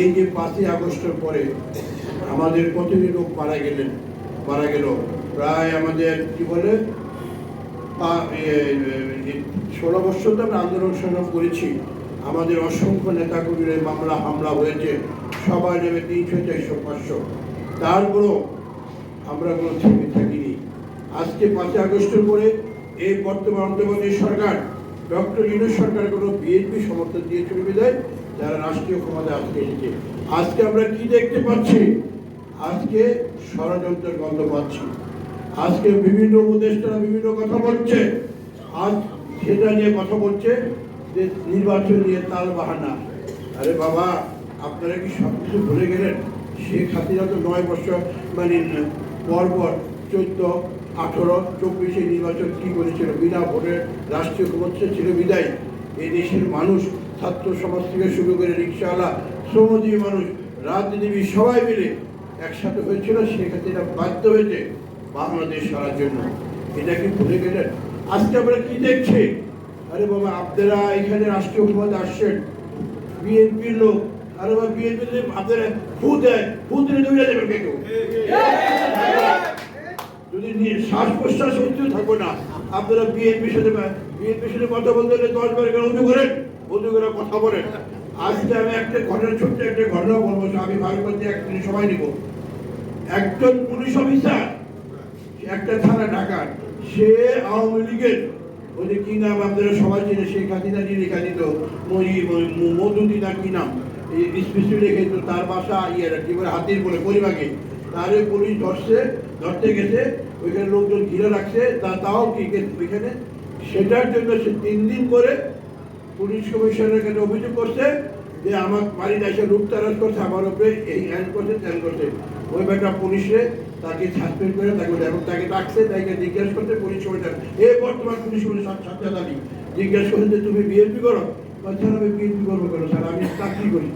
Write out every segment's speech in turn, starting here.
এই যে পাঁচই আগস্টের পরে আমাদের কতটি লোক মারা গেলেন, মারা গেল। প্রায় আমাদের, কি বলে ষোলো বছর তো আমরা আন্দোলন সংগ্রাম করেছি। আমাদের অসংখ্য নেতাকর্মীদের মামলা, হামলা হয়েছে। সবাই নেবে তিনশো চারশো পাঁচশো তারপরও আমরা কোনো থেমে থাকিনি। আজকে পাঁচই আগস্টের পরে এই বর্তমান অন্তর্বর্তী সরকার, ডক্টর ইউনুস সরকার কোনো বিএনপি সমর্থন দিয়ে চলে বিদায়। যারা রাষ্ট্রীয় ক্ষমতা আজকে এসেছে। আজকে আমরা কি দেখতে পাচ্ছি? আজকে ষড়যন্ত্রের গন্ধ পাচ্ছি। আজকে বিভিন্ন উপদেষ্টারা বিভিন্ন কথা বলছে। আজ সেটা নিয়ে কথা বলছে যে নির্বাচন নিয়ে তাল বাহানা। আরে বাবা, আপনারা কি সব কিছু ভুলে গেলেন? শেখ হাসিনা তো নয় বছর মানে পর পর চোদ্দ, আঠেরো, চব্বিশে নির্বাচন কি করেছিল? বিনা ভোটে রাষ্ট্রীয় ক্ষমতা ছিল বিদায়। এই দেশের মানুষ ছাত্র সমাজ থেকে শুরু করে রিক্সাওয়ালা, শ্রমজীবী মানুষ রাজনীতিবী সবাই মিলে একসাথে হয়েছিল সেক্ষেত্রে এটা বাধ্য হয়েছে বাংলাদেশ সারার জন্য। এটা কি ভুলে গেলেন? আজকে আমরা কি দেখছি? আরে বাবা, আপনারা এখানে রাষ্ট্রীয় ক্ষমতা আসছেন। বিএনপির লোক, আরে বাবা বিএনপি আপনারা ফু দেয় ফু দিলে দৌড়ে দেবেন কেউ যদি শ্বাস প্রশ্বাস হইতে থাকব না, আপনারা বিএনপির সাথে বিএনপির সাথে কথা বলতে হলে দশ বার করে করেন। করে কথা বলেন আজকে আমি একটা ঘটনা, ছোট্ট একটা ঘটনা বলব আমি বলতে এক মিনিট সময় নিব। একজন পুলিশ অফিসার, একটা থানা ঢাকার সে আওয়ামী লীগের ওই যে কি নাম আপনারা সবাই চেনে শেখ হাসিনা যে লেখা দিত মধুদি না কি নাম? এই স্পেশালি রেখে দিত তার বাসা ইয়ে কি বলে, হাতির বলে পরিবাগে তারে পুলিশ ধরছে, ধরতে গেছে, ওইখানে লোকজন ঘিরে রাখছে, তা তাও কে- ওইখানে? সেটার জন্য সে তিন দিন করে পুলিশ কমিশনের কাছে অভিযোগ করছে যে আমার বাড়িতে এসে লুটতারাজ করছে, আমার উপরে এই হ্যান্ড করছে ত্যান করছে। ওই বেটা পুলিশে তাকে সাসপেন্ড করে তাকে এবং তাকে ডাকছে, তাকে জিজ্ঞেস করছে পুলিশ কমিশন এই বর্তমান পুলিশ কমিশন সাজ্জাদ আলী জিজ্ঞাসা করছে যে তুমি বিএনপি করো? স্যার, আমি বিএনপি করব কেন? স্যার, আমি চাকরি করি?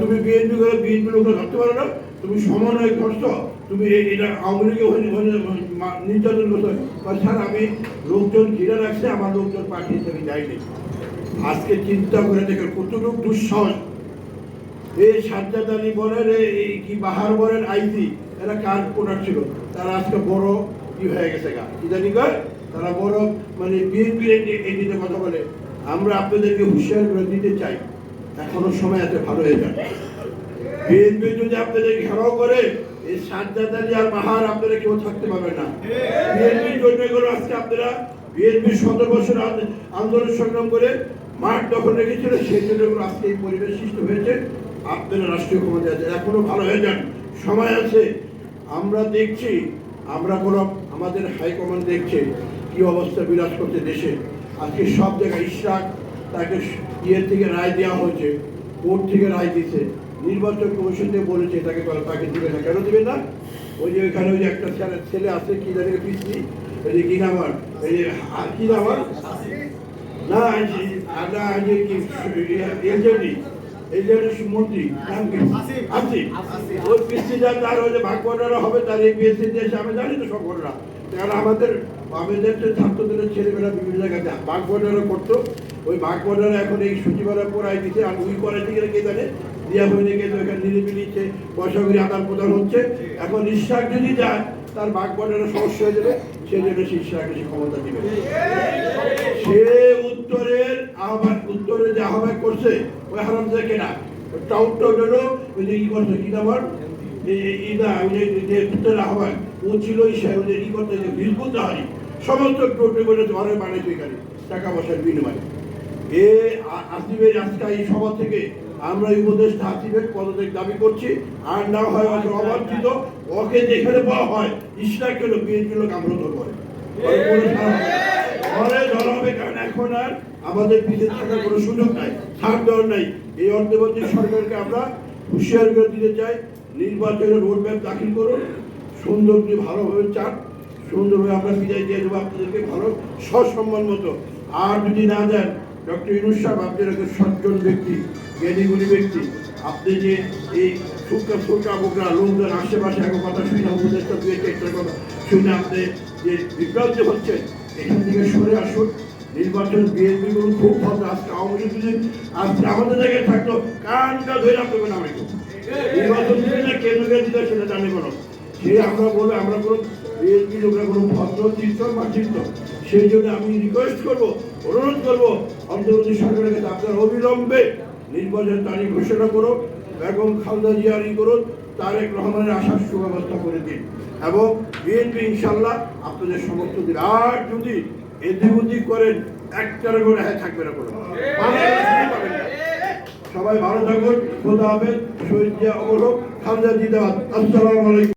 তুমি বিএনপি করো বিএনপি লোক ধরতে পারো না। তুমি সমন্বয় করছ, তুমি এটা আওয়ামী লীগে নির্যাতন করছ। স্যার, আমি লোকজন ঘিরে রাখছে, আমার লোকজন পাঠিয়েছে, আমি যাইনি। আজকে চিন্তা করে দেখেন কতটুকু দুঃসাহস। এই সাজ্জাদ বলেন এই কি বাহার বলেন আইসি এরা কার প্রোডাক্ট ছিল? তারা আজকে বড় কি হয়ে গেছে গা। কি জানি কর তারা বড় মানে বিএনপির এদিকে কথা বলে। আমরা আপনাদেরকে হুঁশিয়ার করে দিতে চাই, এখনও সময় আছে ভালো হয়ে যাবে বিএনপি যদি আপনাদের ঘেরাও করে, এই সাজ্জাদ আর বাহার আপনারা কেউ থাকতে পারবে না। বিএনপির জন্য এগুলো আজকে আপনারা। বিএনপি সতেরো বছর আন্দোলন সংগ্রাম করে মাঠ দখল রেখেছিল, সেই জন্য আজকে এই পরিবেশ সৃষ্টি হয়েছে। আপনারা রাষ্ট্রীয় ক্ষমতা আছে এখনও ভালো হয়ে যান। সময় আছে। আমরা দেখছি, আমরা কোনো আমাদের হাইকমান্ড দেখছে কি অবস্থা বিরাজ করছে দেশে। আজকে সব জায়গায় ইশরাক তাকে ইয়ে থেকে রায় দেওয়া হয়েছে, কোর্ট থেকে রায় দিছে নির্বাচন কমিশন থেকে বলেছে তাকে তাকে দিবে না। কেন দিবে না? ওই যে ওইখানে ওই যে একটা ছেলে আছে, কি জানি পিসি ওই যে কি নাম আর এই যে কি নাম আর না না এই যে কি এজেন্টি এজেন্টি মন্ত্রী নাম কি আসিফ ওই পিসি যার তার ওই যে ভাগবটারা হবে তার এই পিএসসি দেশে আমি জানি তো সব ঘটনা কারণ আমাদের আমাদের যে ছাত্রদের ছেলেমেয়েরা বিভিন্ন জায়গাতে বাগবটারা করতো। ওই বাগবটারা এখন এই সচিবালয় পড়াই দিতে আর উই করে দিকে কে জানে? দিয়া হয়ে গেছে ওখানে নিরিবিলিতে পয়সা করে আদান প্রদান হচ্ছে। এখন ইশাক যদি যায় তার বাগবটারা সমস্যা হয়ে যাবে। সেই জন্য সে ইশাকে ক্ষমতা দিবে। সে উত্তরের আহ্বান, উত্তরে যে আহ্বান করছে, ওই হারাম থেকে কেনা? টাউট টাউট হলো ওই যে ই করছে, কি নাম না, ওই যে উত্তরের আহ্বান, ও ছিল ওই যে ই করতে যে সমস্ত বানাইতো এখানে, টাকা পয়সার বিনিময়ে। এ, আ- আসিফের আজকে এই সভা থেকে আমরা এই উপদেষ্টা আসিফের পদত্যাগ দাবি করছি আর না হয় ওকে অবাঞ্ছিত ওকে যেখানে পাওয়া হয় ইসলামকে লোক বিএনপি লোক আগ্রহ করে ঘরে ধরা হবে। কারণ এখন আর আমাদের পিছিয়ে থাকার কোনো সুযোগ নাই ছাড় দেওয়ার নাই। এই অন্তর্বর্তী সরকারকে আমরা হুঁশিয়ার করে দিতে চাই নির্বাচনের রোডম্যাপ দাখিল করুন সুন্দর যে ভালোভাবে চান সুন্দরভাবে আমরা বিদায় দিয়ে দেবো আপনাদেরকে ভালো সসম্মান মতো। আর যদি না যান ডক্টর ইনুস সাহেব, আপনি একজন সজ্জন ব্যক্তি, জ্ঞানীগুণী ব্যক্তি, আপনি যে এই সুকা সুকা বোকরা, লোকজন আশেপাশে এক কথা শুনে উপদেশটা দিয়েছে একটা কথা শুনে আপনি যে বিভ্রান্ত হচ্ছেন, এখান থেকে সরে আসুন। নির্বাচন বিএনপি গুলো খুব ভালো, আজকে আওয়ামী লীগ যদি আজকে আমাদের জায়গায় থাকতো কানটা ধরে আপনাকে নামে নির্বাচন দিলে না কেন্দ্রকে দিতে, সেটা জানি কোনো সে আমরা বলে, আমরা কোনো বিএনপি লোকরা কোনো ভদ্র চিত্র বা চিত্র সেই জন্য আমি রিকোয়েস্ট করব অনুরোধ করব, অন্তর্বর্তী সরকারের কাছে আপনারা অবিলম্বে নির্বাচন তারিখ ঘোষণা করো বেগম খালদা জিয়ারি করুন, তারেক রহমানের আসার সুব্যবস্থা করে দিন। এবং বিএনপি ইনশাল্লাহ আপনাদের সমর্থন দিন আর যদি এদিক করেন একটার করে হ্যাঁ থাকবে না কোনো। বাংলাদেশ পাবেন না। সবাই ভালো থাকুন, খোদা হবে শহীদ জিয়া অমর হোক, খালদা জিন্দাবাদ আসসালামু আলাইকুম।